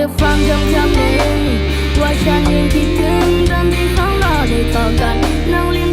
ยังให้เธอฟังคำคำหนึ่งว่าฉันยังคิดถึงตอนที่ของเราได้ต่อกันนั่งริม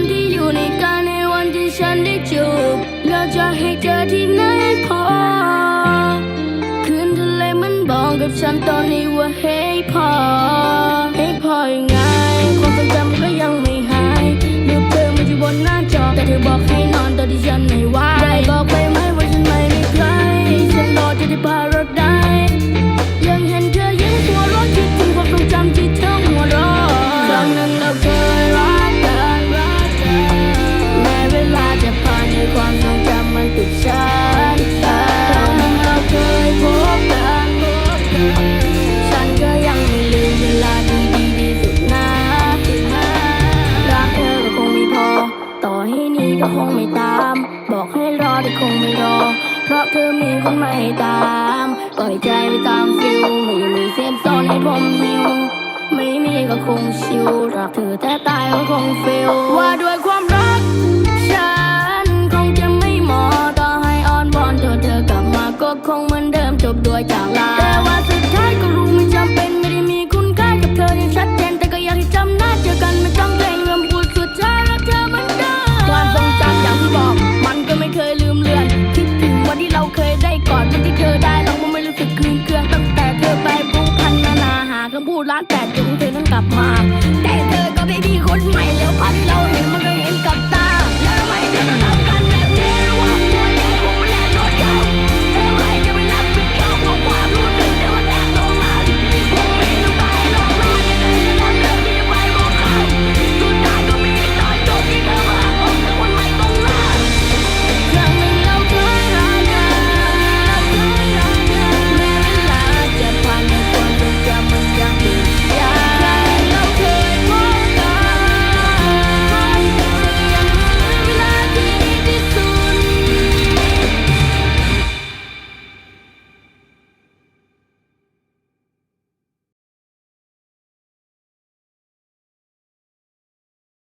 นน้ำหอมที่อยู่ในกายในวันที่ฉันได้จูบแล้วจะให้เจอที่ไหนพอคืนทะเลมันบอกกับฉันตอนนี้ว่าให้พอ ให้พอยังไงความทรงจำก็ยังไม่หายรูปเธอมันอยู่บนหน้าจอแต่เธอบอกให้นอนตอนที่ฉัน งไม่ตาม บอกให้รอแต่คงไม่รอ เพราะเธอมีคนใหม่ตามปล่อยใจไปตามฟิลไม่มีเซฟโซนให้ผมหิวไม่มีก็คงชิวรักเธอแต่ตายก็คงฟิลว่าด้วยความรัก แต่ถึงเธอนั้นกลับมา แต่เธอก็ไม่มีคนใหม่แล้วพันเราเห็นมันก็เห็นกับตา